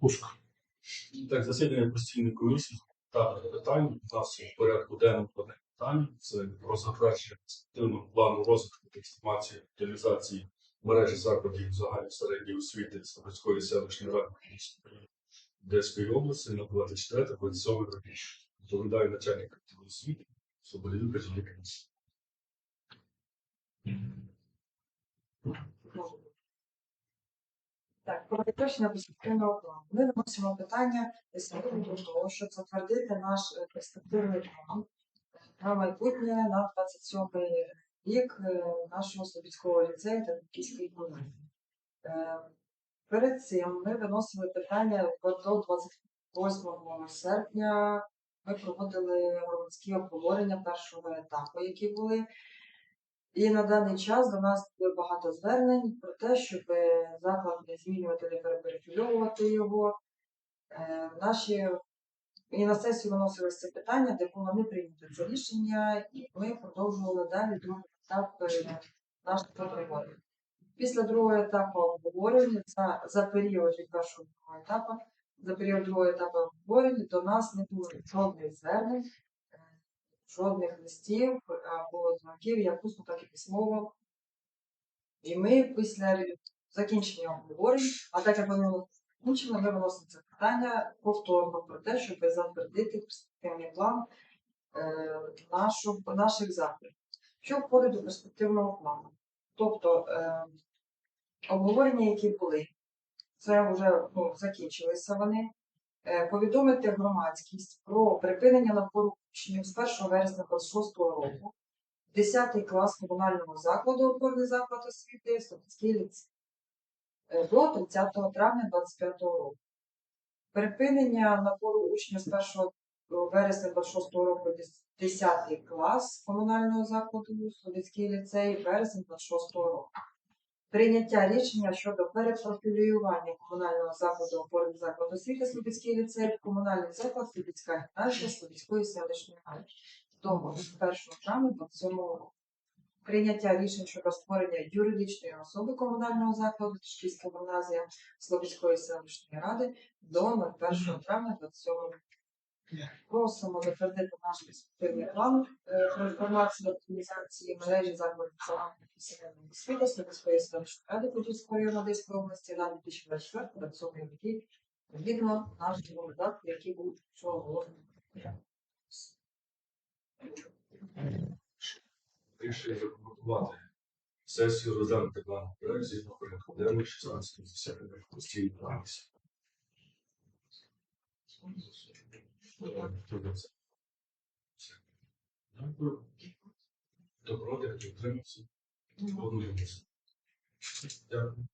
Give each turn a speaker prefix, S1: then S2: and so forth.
S1: Пушка.
S2: Так, засідання постійної комісії та питань. У нас в порядку денному одне питання. Це про затвердження плану розвитку трансформації утилізації мережі закладів загальної середньої освіти Слободської селищної ради Одеської області на 24-27 роки. Доповідає начальник відділу освіти Катюня Комісії.
S3: Так, про підтвердження перспективного плану. Ми виносимо питання до того, щоб затвердити наш е, перспективний план на майбутнє на 27 рік е, нашого Слобідського ліцею та Київської гімназії. Е, Перед цим ми виносили питання до 28 серпня. Ми проводили громадські обговорення першого етапу, які були. І на даний час до нас багато звернень про те, щоб заклад не змінювати, не перепрофільовувати його. Е, наші і на сесію виносилось це питання, де було не прийнято це рішення, і ми продовжували далі другий етап е, нашого обговорення. Після другого етапу обговорення за, за період від першого етапу, за період другого етапу обговорення до нас не було жодних звернень, жодних листів або дзвінків, як усно, так і письмово. І ми після закінчення обговорень, а так як воно закінчено, ми виносимо це питання повторно про те, щоб затвердити перспективний план е, нашу, наших заходів. Що входить до перспективного плану? Тобто е, обговорення, які були, це вже ну, закінчилися вони. Е, повідомити громадськість про припинення напору з 1 вересня 26 року, 10 клас комунального закладу, опорний заклад освіти, Слобідський ліцей, е, до 30 травня 25 року. Припинення напору учнів з 1 вересня 26 року, 10 клас комунального закладу, Слобідський ліцей, вересень 26 року. Прийняття рішення щодо перепрофілювання комунального закладу опорний заклад освіти Слобідський ліцей, комунальний заклад Слобідська гімназія Слобідської селищної ради до 1 травня 27 року. Прийняття рішень щодо створення юридичної особи комунального закладу Тишківська гімназія Слобідської селищної ради до 01 травня 27 року. Просимо затвердити наш перспективний план е, трансформації оптимізації мережі закладів загальної середньої освіти Слобідської селищної ради Подільської Одеської області на 2024-2027 роки згідно нашого видатку, який був цього року.
S2: Рішення рекомендувати сесію розглянути план проект згідно порядку денного 16 засідання постійної комісії. Дякую. Добро, дякую, утримався. Дякую.